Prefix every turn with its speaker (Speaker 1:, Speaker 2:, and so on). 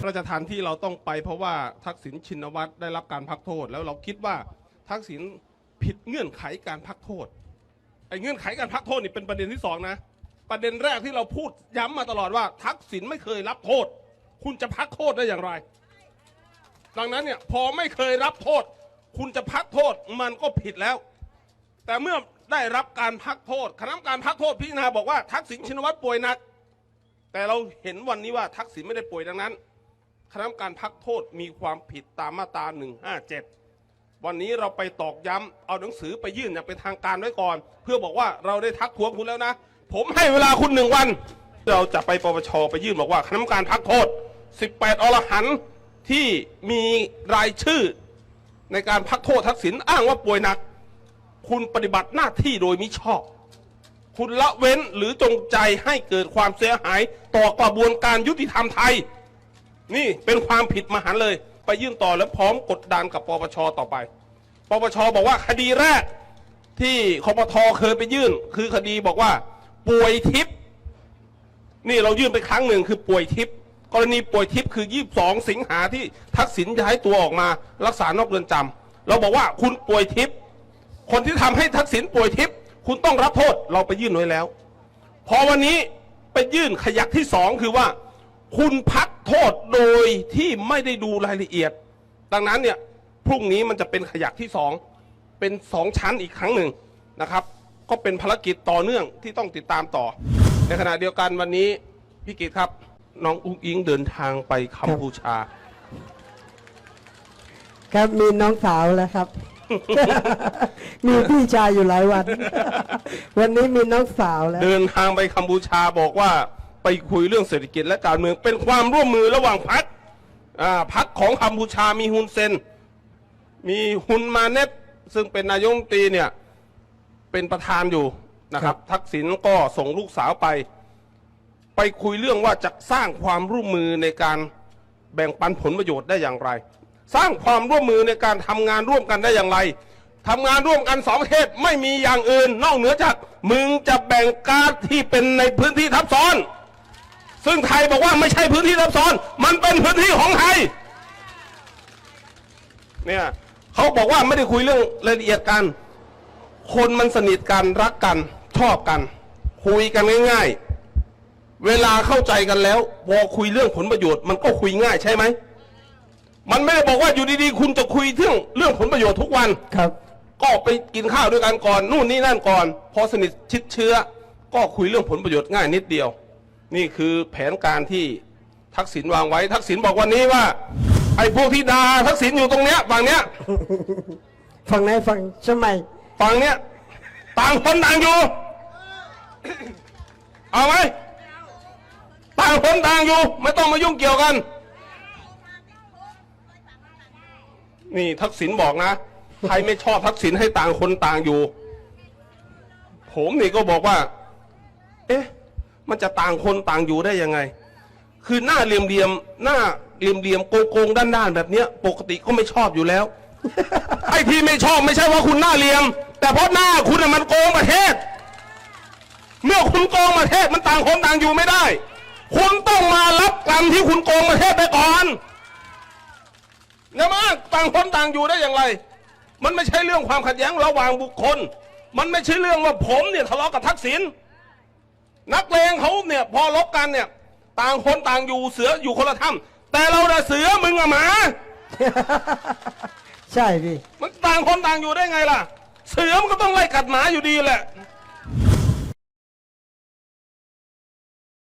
Speaker 1: ระราชทานที่เราต้องไปเพราะว่าทักษิณชินวัตรได้รับการพักโทษ แล้วเราคิดว่าทักษิณผิดเงื่อนไขการพักโทษไอ้เงื่อนไขการพักโทษนี่เป็นประเด็นที่สองนะประเด็นแรกที่เราพูดย้ำมาตลอดว่า ทักษิณไม่เคยรับโทษ คุณจะพักโทษได้อย่างไร ดังนั้นเนี่ยพอไม่เคยรับโทษ คุณจะพักโทษมันก็ผิดแล้ว แต่เมื่อได้รับการพักโทษ คณะกรรมการพักโทษพิจารณาบอกว่าทักษิณชินวัตรป่วยหนัก แต่เราเห็นวันนี้ว่าทักษิณไม่ได้ป่วยดังนั้น คณะกรรมการพักโทษมีความผิดตามมาตรา 157 วันนี้เราไปตอกย้ำเอาหนังสือไปยื่นอย่างเป็นทางการไว้ก่อน เพื่อบอกว่าเราได้ทักท้วงคุณแล้วนะ ผมให้เวลาคุณหนึ่งวัน เราจะไปปปชไปยื่นบอกว่าคณะกรรมการพักโทษ 18 อรหันที่มีรายชื่อ ในการพักโทษทักษิณอ้างว่าป่วยหนัก คุณปฏิบัติหน้าที่โดยมิชอบคุณละเว้นหรือจงใจให้เกิดความเสียหายต่อกระบวนการยุติธรรมไทย นี่เป็นความผิดมหันต์เลย ไปยื่นต่อและพร้อมกดดันกับปปชต่อไป ปปชบอกว่าคดีแรกที่คอปทเคยไปยื่น คือคดีบอกว่า ป่วยทิพย์นี่เรายื่นไปครั้งหนึ่งคือป่วยทิพย์กรณีป่วยทิพย์คือ 22 สิงหาที่ทักษิณย้ายตัวออกมารักษานอกเรือนจำเราบอกว่าคุณป่วยทิพย์คนที่ทำให้ทักษิณป่วยทิพย์คุณต้องรับโทษเราไปยื่นไว้แล้ว พอวันนี้ไปยื่นขยักที่สองคือว่า คุณพักโทษโดยที่ไม่ได้ดูรายละเอียด ดังนั้นเนี่ยพรุ่งนี้มันจะเป็นขยักที่สองเป็นสองชั้นอีกครั้งหนึ่งนะครับ ก็เป็นภารกิจต่อเนื่องที่ต้องติดตามต่อ ในขณะเดียวกันวันนี้พี่กิตครับ น้องอุ้งอิงเดินทางไปกัมพูชา
Speaker 2: ครับมีน้องสาวแล้วครับ มีพี่ชายอยู่หลายวัน วันนี้มีน้องสาวแล้ว
Speaker 1: เดินทางไปกัมพูชาบอกว่า ไปคุยเรื่องเศรษฐกิจและการเมือง เป็นความร่วมมือระหว่างพักพักของกัมพูชามีฮุนเซน มีฮุนมาเน็ตซึ่งเป็นนายกรัฐมนตรีเนี่ยเป็นประธานอยู่นะครับ ทักษิณก็ส่งลูกสาวไป ไปคุยเรื่องว่าจะสร้างความร่วมมือในการแบ่งปันผลประโยชน์ได้อย่างไร สร้างความร่วมมือในการทำงานร่วมกันได้อย่างไรทำงานร่วมกันสองประเทศไม่มีอย่างอื่น นอกเหนือจากมึงจะแบ่งการที่เป็นในพื้นที่ทับซ้อน ซึ่งไทยบอกว่าไม่ใช่พื้นที่ทับซ้อน มันเป็นพื้นที่ของไทย เนี่ยเขาบอกว่าไม่ได้คุยเรื่องรายละเอียดกัน คนมันสนิทกันรักกัน ชอบกัน คุยกันง่าย ๆ เวลาเข้าใจกันแล้วพอคุยเรื่องผลประโยชน์มันก็คุยง่ายใช่ไหมมันไม่ได้บอกว่าอยู่ดีๆ คุณจะคุยเรื่องเรื่องผลประโยชน์ทุกวัน
Speaker 2: ครับ
Speaker 1: ก็ไปกินข้าวด้วยกันก่อน นู่นนี่นั่นก่อน พอสนิทชิดเชื้อ ก็คุยเรื่องผลประโยชน์ง่ายนิดเดียว นี่คือแผนการที่ทักษิณวางไว้ ทักษิณบอกวันนี้ว่า ไอ้พวกที่ด่าทักษิณอยู่ตรงเนี้ยฝั่งเนี้ย
Speaker 2: ฝั่งไหนฝั่งใช่ไหม
Speaker 1: ฝั่งเนี้ยต่างคนต่างอยู่ เอาไหมต่างคนต่างอยู่ ไม่ต้องมายุ่งเกี่ยวกัน นี่ทักษิณบอกนะใครไม่ชอบทักษิณให้ต่างคนต่างอยู่ ผมนี่ก็บอกว่า เอ๊ะ มันจะต่างคนต่างอยู่ได้ยังไง คือหน้าเหลี่ยมเหลี่ยมๆหน้าเหลี่ยมเหลี่ยมๆโกงโกงๆด้านด้านๆแบบเนี้ย ปกติก็ไม่ชอบอยู่แล้ว ไอ้ที่ไม่ชอบไม่ใช่ว่าคุณหน้าเหลี่ยม แต่เพราะหน้าคุณน่ะมันโกงประเทศ เมื่อคุณโกงประเทศมันต่างคนต่างอยู่ไม่ได้ คุณต้องมารับกรรมที่คุณโกงประเทศไปก่อนนะมาต่างคนต่างอยู่ได้อย่างไร มันไม่ใช่เรื่องความขัดแย้งระหว่างบุคคล มันไม่ใช่เรื่องว่าผมเนี่ยทะเลาะกับทักษิณ นักเลงเขาเนี่ยพอลบกันเนี่ย ต่างคนต่างอยู่เสืออยู่คนละถ้ำแต่เราน่ะเสือมึงอะหมา
Speaker 2: ใช่พี่
Speaker 1: มันต่างคนต่างอยู่ได้ไงล่ะ เสือมันก็ต้องไล่กัดหมาอยู่ดีแหละ